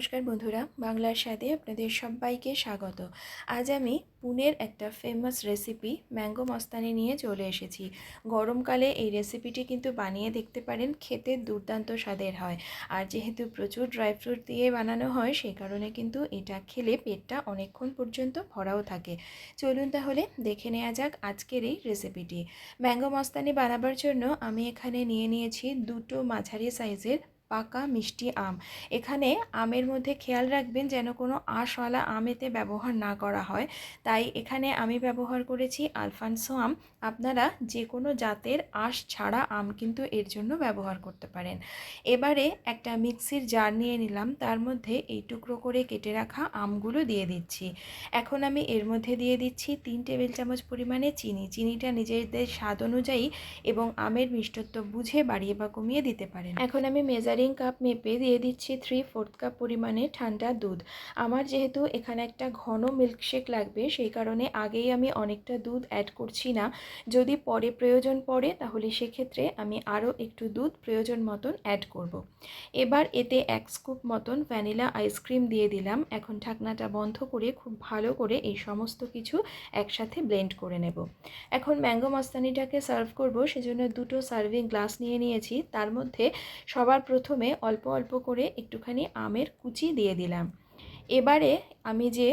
নমস্কার বন্ধুরা, বাংলার স্বাদে আপনাদের সবাইকে স্বাগত। আজ আমি পুনের একটা ফেমাস রেসিপি ম্যাঙ্গো মস্তানি নিয়ে চলে এসেছি। গরমকালে এই রেসিপিটি কিন্তু বানিয়ে দেখতে পারেন, খেতে দুর্দান্ত স্বাদের হয়। আর যেহেতু প্রচুর ড্রাই ফ্রুট দিয়ে বানানো হয় সেই কারণে কিন্তু এটা খেলে পেটটা অনেকক্ষণ পর্যন্ত ভরাও থাকে। চলুন তাহলে দেখে নেওয়া যাক আজকের এই রেসিপিটি ম্যাঙ্গো মস্তানি বানাবার জন্য আমি এখানে নিয়ে নিয়েছি দুটো মাঝারি সাইজের পাকা মিষ্টি আম। এখানে আমের মধ্যে খেয়াল রাখবেন যেন কোনো আঁশওয়ালা আম এতে ব্যবহার না করা হয়। তাই এখানে আমি ব্যবহার করেছি আলফানসো আম। আপনারা যে কোনো জাতের আঁশ ছাড়া আম কিন্তু এর জন্য ব্যবহার করতে পারেন। এবারে একটা মিক্সির জার নিয়ে নিলাম। তার মধ্যে এই টুকরো করে কেটে রাখা আমগুলো দিয়ে দিচ্ছি। এখন আমি এর মধ্যে দিয়ে দিচ্ছি তিন টেবিল চামচ পরিমাণে চিনি। চিনিটা নিজেদের স্বাদ অনুযায়ী এবং আমের মিষ্টত্ব বুঝে বাড়িয়ে বা কমিয়ে দিতে পারেন। এখন আমি মেজার মেজারিং কাপ মেপে দিয়ে দিচ্ছি থ্রি ফোর্থ কাপ পরিমাণে ঠান্ডা দুধ। আমার যেহেতু এখানে একটা ঘন মিল্কশেক লাগবে, সেই কারণে আগেই আমি অনেকটা দুধ অ্যাড করছি না। যদি পরে প্রয়োজন পড়ে, তাহলে সেক্ষেত্রে আমি আরও একটু দুধ প্রয়োজন মতন অ্যাড করব। এবার এতে এক স্কুপ মতন ভ্যানিলা আইসক্রিম দিয়ে দিলাম। এখন ঢাকনাটা বন্ধ করে খুব ভালো করে এই সমস্ত কিছু একসাথে ব্লেন্ড করে নেব। এখন ম্যাঙ্গো মাস্তানিটাকে সার্ভ করব, সেজন্য দুটো সার্ভিং গ্লাস নিয়ে নিয়েছি। তার মধ্যে সবার প্রথম প্রথমে অল্প অল্প করে একটুখানি আমের কুচি দিয়ে দিলাম। এবারে আমি যে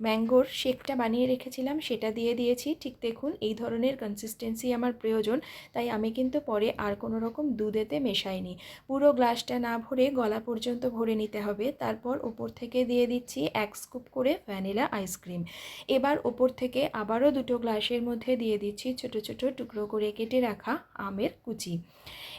ম্যাঙ্গোর শেকটা বানিয়ে রেখেছিলাম, সেটা দিয়ে দিয়েছি। ঠিক দেখুন, এই ধরনের কনসিস্টেন্সি আমার প্রয়োজন, তাই আমি কিন্তু পরে আর কোনো রকম দুধেতে মেশাইনি। পুরো গ্লাসটা না ভরে গলা পর্যন্ত ভরে নিতে হবে। তারপর ওপর থেকে দিয়ে দিচ্ছি এক স্কুপ করে ভ্যানিলা আইসক্রিম এবার ওপর থেকে আবারও দুটো গ্লাসের মধ্যে দিয়ে দিচ্ছি ছোট ছোট টুকরো করে কেটে রাখা আমের কুচি।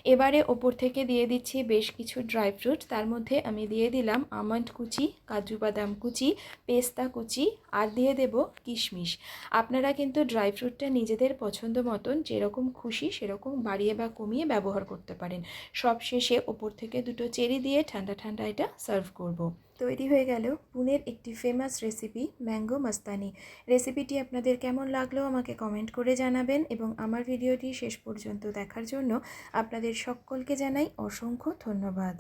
এবারে ওপর থেকে দিয়ে দিচ্ছি বেশ কিছু ড্রাই ফ্রুট তার মধ্যে আমি দিয়ে দিলাম আমন্ড কুচি, কাজু বাদাম কুচি, পেস্তা কুচি আর দিয়ে দেব কিশমিশ। আপনারা কিন্তু ড্রাই ফ্রুটটা নিজেদের পছন্দ মতন যেরকম খুশি সেরকম বাড়িয়ে বা কমিয়ে ব্যবহার করতে পারেন। সব শেষে ওপর থেকে দুটো চেরি দিয়ে ঠান্ডা ঠান্ডা এটা সার্ভ করব। তৈরি হয়ে গেল পুনের একটি ফেমাস রেসিপি ম্যাঙ্গো মাস্তানি রেসিপিটি আপনাদের কেমন লাগল আমাকে কমেন্ট করে জানাবেন এবং আমার ভিডিওটি শেষ পর্যন্ত দেখার জন্য আপনাদের সকলকে জানাই অসংখ্য ধন্যবাদ।